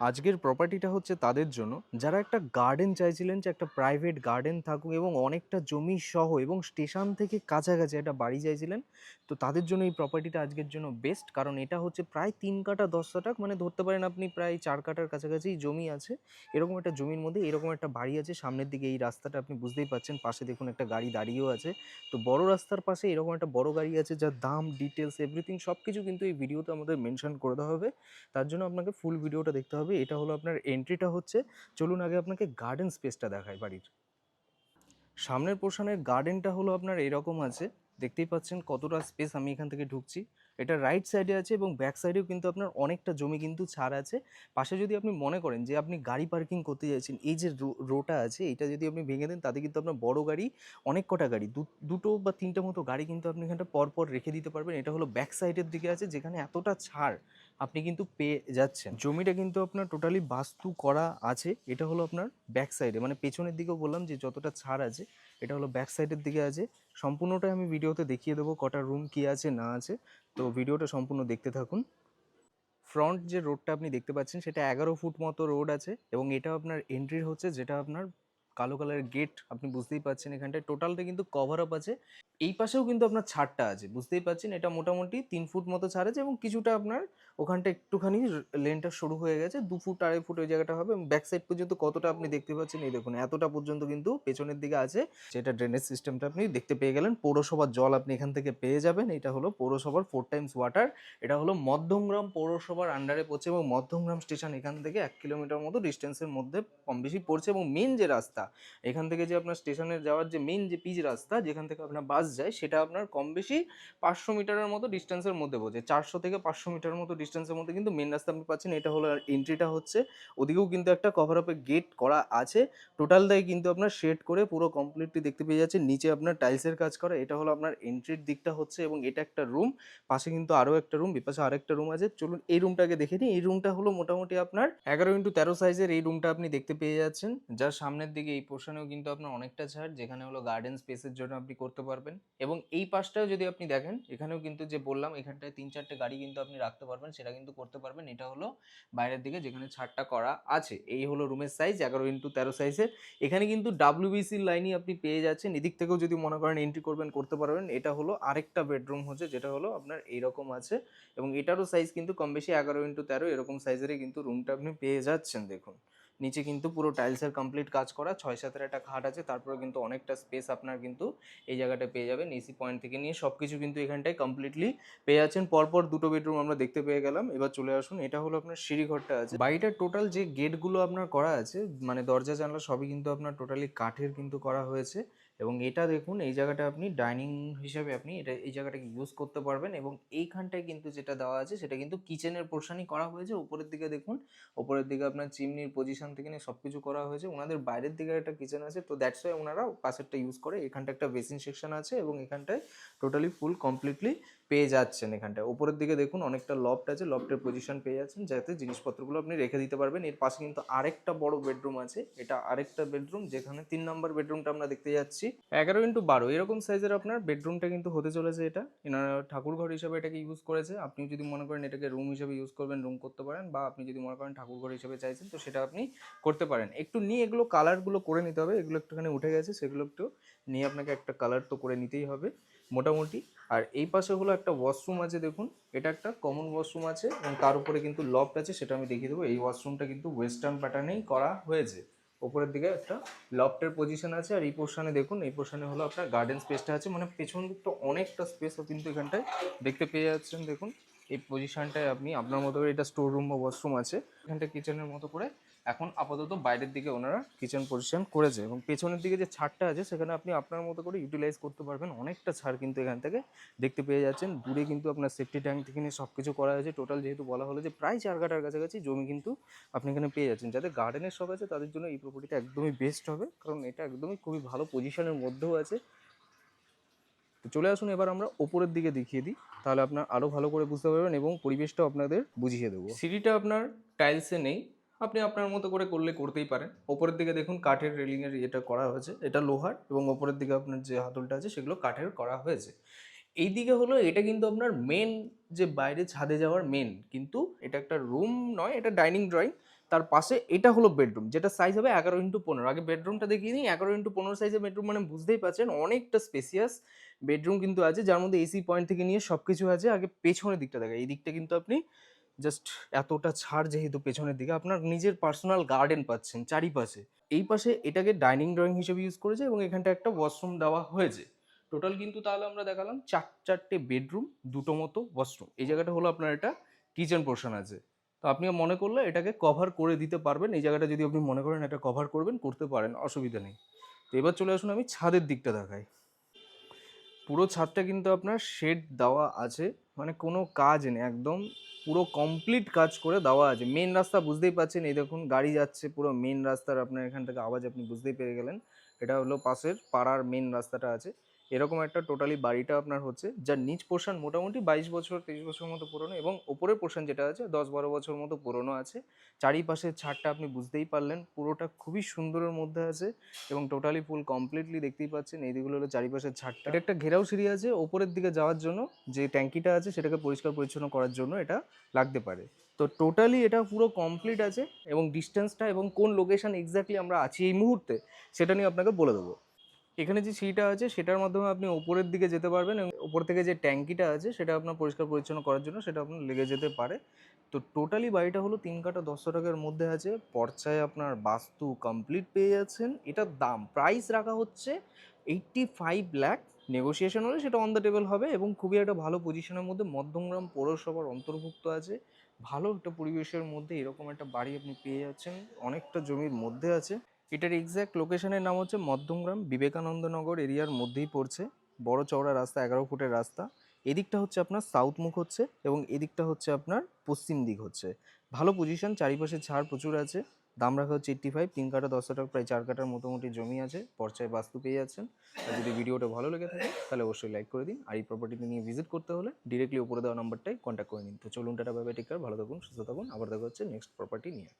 আজকের প্রপার্টিটা হচ্ছে তাদের জন্য। যারা একটা গার্ডেন চাইছিলেন যে একটা প্রাইভেট গার্ডেন থাকুক এবং অনেকটা জমি সহ এবং স্টেশন থেকে কাছাকাছি একটা বাড়ি চাইছিলেন, তো তাদের জন্য এই প্রপার্টিটা আজকের জন্য বেস্ট কারণ এটা হচ্ছে প্রায় তিন কাটা দশ শতক মানে ধরতে পারেন আপনি প্রায় চার কাটার কাছাকাছি জমি আছে। এরকম একটা জমির মধ্যে এরকম একটা বাড়ি আছে, সামনের দিকে এই রাস্তাটা আপনি বুঝতেই পাচ্ছেন, পাশে দেখুন একটা গাড়ি দাঁড়িয়েও আছে। তো বড় রাস্তার পাশে এরকম একটা বড় গাড়ি আছে যার দাম ডিটেলস এভরিথিং সব কিছু কিন্তু এই ভিডিওতে আমাদের মেনশন করে দেওয়া হবে। তার জন্য আপনাকে ফুল ভিডিওটা দেখতে হবে। এটা হলো আপনার এন্ট্রিটা হচ্ছে, চলুন আগে আপনাকে গার্ডেন স্পেসটা দেখায় বাড়ির। সামনের পোর্শনের গার্ডেনটা হলো আপনার এরকম আছে, দেখতেই পাচ্ছেন কতটা স্পেস আমি এখান থেকে ঢুকছি। এটা রাইট সাইডে আছে এবং ব্যাক সাইডেও কিন্তু আপনার অনেকটা জমি কিন্তু ছাড় আছে। পাশে যদি আপনি মনে করেন যে আপনি গাড়ি পার্কিং করতে চাইছেন এই যে রোটা আছে, এটা যদি আপনি ভেঙে দেন, তাতে কিন্তু আপনার বড় গাড়ি, অনেক কটা গাড়ি দুটো বা তিনটে মতো গাড়ি কিন্তু আপনি এখানটা পরপর রেখে দিতে পারবেন। এটা হলো ব্যাক সাইডের দিকে আছে, যেখানে এতটা ছাড় আপনি কিন্তু পেয়ে যাচ্ছেন। জমিটা কিন্তু আপনার টোটালি বাস্তু করা আছে, এটা হলো আপনার ব্যাক সাইডে মানে পেছনের দিকেও বললাম যে যতটা ছাড় আছে, এটা হলো ব্যাক সাইডের দিকে আছে। সম্পূর্ণটাই আমি ভিডিওতে দেখিয়ে দেবো, কটা রুম কি আছে, না আছে। তো ভিডিওটা সম্পূর্ণ দেখতে থাকুন। ফ্রন্ট যে রোডটা আপনি দেখতে পাচ্ছেন, সেটা এগারো ফুট মতো রোড আছে এবং এটা আপনার এন্ট্রির হচ্ছে যেটা আপনার কালো কালারের গেট আপনি বুঝতেই পাচ্ছেন এখানটায়। টোটালটা কিন্তু কভার আপ আছে। এই পাশেও কিন্তু আপনার ছাড়টা আছে, বুঝতেই পাচ্ছেন? এটা মোটামুটি তিন ফুট মতো ছাড় আছে এবং কিছুটা আপনার ওখানটা একটুখানি লেনটা শুরু হয়ে গেছে, দু ফুট আড়াই ফুট ওই জায়গাটা হবে ব্যাক সাইড পর্যন্ত কতটা আপনি দেখতে পাচ্ছেন, এই দেখুন, এতটা পর্যন্ত কিন্তু পেছনের দিকে আছে। যেটা ড্রেনেজ সিস্টেমটা আপনি দেখতে পেয়ে গেলেন, পৌরসভার জল আপনি এখান থেকে পেয়ে যাবেন, এটা হলো পৌরসভার ফোর টাইমস ওয়াটার এটা হলো মধ্যমগ্রাম পৌরসভার আন্ডারে পড়ছে, এবং মধ্যমগ্রাম স্টেশন এখান থেকে এক কিলোমিটার মতো ডিস্টেন্সের মধ্যে কম বেশি পড়ছে, এবং মেন যে রাস্তা, এখান থেকে যে আপনার স্টেশনে যাওয়ার যে মেন যে পিচ রাস্তা, যেখান থেকে আপনার বাস যায়, সেটা আপনার কম বেশি পাঁচশো মিটারের মতো ডিস্টেন্সের মধ্যে পড়ছে, চারশো থেকে পাঁচশো মিটারের মতো ডিস্টেন্সের মধ্যে কিন্তু মেন রাস্তা আপনি পাচ্ছেন, এটা হলো এন্ট্রিটা হচ্ছে। ওদিকেও কিন্তু একটা কভার আপের গেট করা আছে। টোটাল টোটালটাই কিন্তু আপনার শেড করে পুরো কমপ্লিটলি দেখতে পেয়ে যাচ্ছে নিচে আপনার টাইলসের কাজ করা, এটা হলো আপনার এন্ট্রির দিকটা হচ্ছে এবং এটা একটা রুম পাশে কিন্তু আরও একটা রুম বিপাশে আরেকটা রুম আছে। চলুন এই রুমটাকে দেখে নিই। এই রুমটা হলো মোটামুটি আপনার এগারো ইন্টু তেরো সাইজের এই রুমটা আপনি দেখতে পেয়ে যাচ্ছেন। যার সামনের দিকে এই পোর্শনেও কিন্তু আপনার অনেকটা ছাড় যেখানে হলো গার্ডেন স্পেসের জন্য আপনি করতে পারবেন। এবং এই পাশটাও যদি আপনি দেখেন, এখানেও কিন্তু যে বললাম, এখানটায় তিন চারটে গাড়ি কিন্তু আপনি রাখতে পারবেন। সেটা কিন্তু করতে পারবেন। এটা হলো বাইরের দিকে যেখানে ছাড়টা করা আছে। এই হলো রুমের সাইজ এগারো ইন্টু তেরো সাইজের এখানে কিন্তু ডাব্লিউবিসির লাইনই আপনি পেয়ে যাচ্ছেন। এদিক থেকেও যদি মনে করেন এন্ট্রি করবেন, করতে পারবেন। এটা হলো আরেকটা বেডরুম হচ্ছে, যেটা হলো আপনার এইরকম আছে। এবং এটারও সাইজ কিন্তু কম বেশি এগারো ইন্টু তেরো, এরকম সাইজেরই কিন্তু রুমটা আপনি পেয়ে যাচ্ছেন, দেখুন। নিচে কিন্তু পুরো টাইলসের কমপ্লিট কাজ করা, ছয় সাতের একটা খাট আছে, তারপরে কিন্তু অনেকটা স্পেস আপনার কিন্তু এই জায়গাটা পেয়ে যাবেন এসি পয়েন্ট থেকে নিয়ে সব কিছু কিন্তু এখানটায় কমপ্লিটলি পেয়ে যাচ্ছেন। পরপর দুটো বেডরুম আমরা দেখতে পেয়ে গেলাম, এবার চলে আসুন, এটা হলো আপনার সিঁড়িঘরটা আছে। বাড়িটার টোটাল যে গেটগুলো আপনার করা আছে মানে দরজা জানলা সবই কিন্তু আপনার টোটালি কাঠের কিন্তু করা হয়েছে। এবং এটা দেখুন, এই জায়গাটা আপনি ডাইনিং হিসাবে আপনি এটা, এই জায়গাটাকে ইউজ করতে পারবেন এবং এইখানটায় কিন্তু যেটা দেওয়া আছে, সেটা কিন্তু কিচেনের পোর্শনই করা হয়েছে। উপরের দিকে দেখুন ওপরের দিকে আপনার চিমনির পজিশন থেকে নিয়ে সব কিছু করা হয়েছে। ওনাদের বাইরের দিকে একটা কিচেন আছে, তো দ্যাটস ওয়াই ওনারা পাশেরটা ইউজ করে। এখানটা একটা বেসিন সেকশন আছে এবং এখানটায় টোটালি ফুল কমপ্লিটলি পেয়ে যাচ্ছেন এখানটায়। ওপরের দিকে দেখুন, অনেকটা লফট আছে লফটের পজিশন পেয়ে যাচ্ছেন, যাতে জিনিসপত্রগুলো আপনি রেখে দিতে পারবেন। এর পাশে কিন্তু আরেকটা বড় বেডরুম আছে, এটা আরেকটা বেডরুম যেখানে তিন নম্বর বেডরুমটা আমরা দেখতে যাচ্ছি। এগারো ইন্টু বারো, এরকম সাইজের আপনার বেডরুমটা কিন্তু হতে চলেছে এটা। এনারা ঠাকুর ঘর হিসাবে এটাকে ইউজ করেছে। আপনি যদি মনে করেন এটাকে রুম হিসাবে ইউজ করবেন রুম করতে পারেন বা আপনি যদি মনে করেন ঠাকুর ঘর হিসেবে চাইছেন, তো সেটা আপনি করতে পারেন। একটু নিয়ে এগুলো কালারগুলো করে নিতে হবে, এগুলো একটুখানি উঠে গেছে, সেগুলো একটু নিয়ে আপনাকে একটা কালার তো করে নিতেই হবে, মোটামুটি। আর এই পাশে হলো একটা ওয়াশরুম আছে, দেখুন। এটা একটা কমন ওয়াশরুম আছে এবং তার উপরে কিন্তু লফট আছে, সেটা আমি দেখিয়ে দেবো। এই ওয়াশরুমটা কিন্তু ওয়েস্টার্ন প্যাটার্নেই করা হয়েছে। ওপরের দিকে একটা লফটের পজিশন আছে, আর এই পোর্শনে দেখুন, এই পোর্শনে হলো আপনার গার্ডেন স্পেসটা আছে মানে পেছন দিকটা অনেকটা স্পেসও কিন্তু এখানটায় দেখতে পেয়ে যাচ্ছেন, দেখুন। এই পজিশনটায় আপনি আপনার মতো করে এটা স্টোর রুম বা ওয়াশরুম আছে এখানটা কিচেনের মতো করে এখন আপাতত বাইরের দিকে ওনারা কিচেন পজিশন করেছে এবং পেছনের দিকে যে ছাড়টা আছে, সেখানে আপনি আপনার মতো করে ইউটিলাইজ করতে পারবেন। অনেকটা ছাড় কিন্তু এখান থেকে দেখতে পেয়ে যাচ্ছেন। দূরে কিন্তু আপনার সেফটি ট্যাঙ্ক থেকে নিয়ে সব কিছু করা হয়েছে। টোটাল যেহেতু বলা হলো যে প্রায় চার কাটার কাছাকাছি জমি কিন্তু আপনি এখানে পেয়ে যাচ্ছেন। যাদের গার্ডেনের শখ আছে, তাদের জন্য এই প্রপার্টিটা একদমই বেস্ট হবে। কারণ এটা একদমই খুবই ভালো পজিশনের মধ্যেও আছে। তো চলে আসুন, এবার আমরা ওপরের দিকে দেখিয়ে দিই। তাহলে আপনার আরও ভালো করে বুঝতে পারবেন এবং পরিবেশটাও আপনাদের বুঝিয়ে দেবো। সিঁড়িটা আপনার টাইলসে নেই। আপনি আপনার মতো করে করলে করতেই পারেন। ওপরের দিকে দেখুন কাঠের রেলিংয়ের এটা করা হয়েছে, এটা লোহার এবং ওপরের দিকে আপনার যে হাতলটা আছে সেগুলো কাঠের করা হয়েছে। এই দিকে হলো, এটা কিন্তু আপনার মেন যে বাইরে ছাদে যাওয়ার মেন কিন্তু এটা একটা রুম নয়, এটা ডাইনিং ড্রয়িং তার পাশে এটা হলো বেডরুম যেটা সাইজ হবে এগারো ইন্টু পনেরো। আগে বেডরুমটা দেখিয়ে নিই এগারো ইন্টু পনেরো সাইজের বেডরুম মানে বুঝতেই পারছেন অনেকটা স্পেসিয়াস বেডরুম কিন্তু আছে, যার মধ্যে এসি পয়েন্ট থেকে নিয়ে সব কিছু আছে। আগে পেছনের দিকটা দেখা এই দিকটা কিন্তু আপনি জাস্ট এতটা ছাড় যেহেতু পেছনের দিকে, আপনার নিজের পার্সোনাল গার্ডেন পাচ্ছেন চারিপাশে। এই পাশে এটাকে ডাইনিং ড্রয়িং হিসেবে ইউজ করেছে এবং এখানটা একটা ওয়াশরুম দেওয়া হয়েছে। টোটাল কিন্তু তাহলে আমরা দেখালাম চার, চারটে বেডরুম দুটো মতো ওয়াশরুম এই জায়গাটা হলো আপনার এটা কিচেন পোর্শন আছে। তো আপনি মনে করলে এটাকে কভার করে দিতে পারবেন। এই জায়গাটা যদি আপনি মনে করেন এটা কভার করবেন, করতে পারেন, অসুবিধা নেই। তো এবার চলে আসুন আমি ছাদের দিকটা দেখাই। পুরো ছাদটা কিন্তু আপনার শেড দেওয়া আছে। মানে কোনো কাজ নেই, একদম পুরো কমপ্লিট কাজ করে দেওয়া আছে। মেন রাস্তা বুঝতেই পারছেন, এই দেখুন গাড়ি যাচ্ছে পুরো মেন রাস্তার আপনার এখান থেকে আওয়াজ আপনি বুঝতেই পেরে গেলেন। এটা হলো পাশের পাড়ার মেন রাস্তাটা আছে। এরকম একটা টোটালি বাড়িটা আপনার হচ্ছে, যার নিচ পোর্শন মোটামুটি বাইশ বছর, তেইশ বছর মতো পুরনো এবং ওপরের পোর্শন যেটা আছে, দশ বারো বছর মতো পুরনো আছে। চারিপাশের ছাদটা আপনি বুঝতেই পারলেন, পুরোটা খুবই সুন্দরের মধ্যে আছে এবং টোটালি ফুল কমপ্লিটলি দেখতেই পাচ্ছেন। এই দিকগুলো হলো চারিপাশের ছাদটা। এটা একটা ঘেরাও সিঁড়ি আছে ওপরের দিকে যাওয়ার জন্য, যে ট্যাঙ্কিটা আছে সেটাকে পরিষ্কার পরিচ্ছন্ন করার জন্য এটা লাগতে পারে। তো টোটালি এটা পুরো কমপ্লিট আছে এবং ডিস্টেন্সটা এবং কোন লোকেশন এক্স্যাক্টলি আমরা আছি এই মুহূর্তে, সেটা নিয়ে আপনাকে বলে দেবো। এখানে যে সিঁড়িটা আছে, সেটার মাধ্যমে আপনি ওপরের দিকে যেতে পারবেন এবং ওপর থেকে যে ট্যাঙ্কিটা আছে, সেটা আপনার পরিষ্কার পরিচ্ছন্ন করার জন্য সেটা আপনার লেগে যেতে পারে। তো টোটালি বাড়িটা হলো তিন কাটা দশ টাকার মধ্যে আছে। পর্চায় আপনার বাস্তু কমপ্লিট পেয়ে যাচ্ছেন। এটার দাম প্রাইস রাখা হচ্ছে এইট্টি ফাইভ ল্যাক নেগোসিয়েশন হলে সেটা অন দ্য টেবিল হবে এবং খুবই একটা ভালো পজিশনের মধ্যে মধ্যমগ্রাম পৌরসভার অন্তর্ভুক্ত আছে। ভালো একটা পরিবেশের মধ্যে এরকম একটা বাড়ি আপনি পেয়ে যাচ্ছেন। অনেকটা জমির মধ্যে আছে। এটার এক্স্যাক্ট লোকেশনের নাম হচ্ছে মধ্যমগ্রাম, বিবেকানন্দনগর এরিয়ার মধ্যেই পড়ছে। বড় চওড়া রাস্তা, এগারো ফুটের রাস্তা। এদিকটা হচ্ছে আপনার সাউথ মুখ হচ্ছে এবং এদিকটা হচ্ছে আপনার পশ্চিম দিক হচ্ছে। ভালো পজিশন চারিপাশে ছাড় প্রচুর আছে। দাম রাখা হচ্ছে এইট্টি ফাইভ তিন কাটা দশ টাকা প্রায় চার কাটার মোটামুটি জমি আছে। পর্চায় বাস্তু পেয়ে যাচ্ছেন। আর যদি ভিডিওটা ভালো লেগে থাকে, তাহলে অবশ্যই লাইক করে দিন। আর এই প্রপার্টিটি নিয়ে ভিজিট করতে হলে ডিরেক্টলি উপরে দেওয়া নাম্বারটাই কন্ট্যাক্ট করে নিন। তো চলুন টাটা বাই টেকার ভালো থাকুন, সুস্থ থাকুন। আবার দেখা হচ্ছে নেক্সট প্রপার্টি নিয়ে।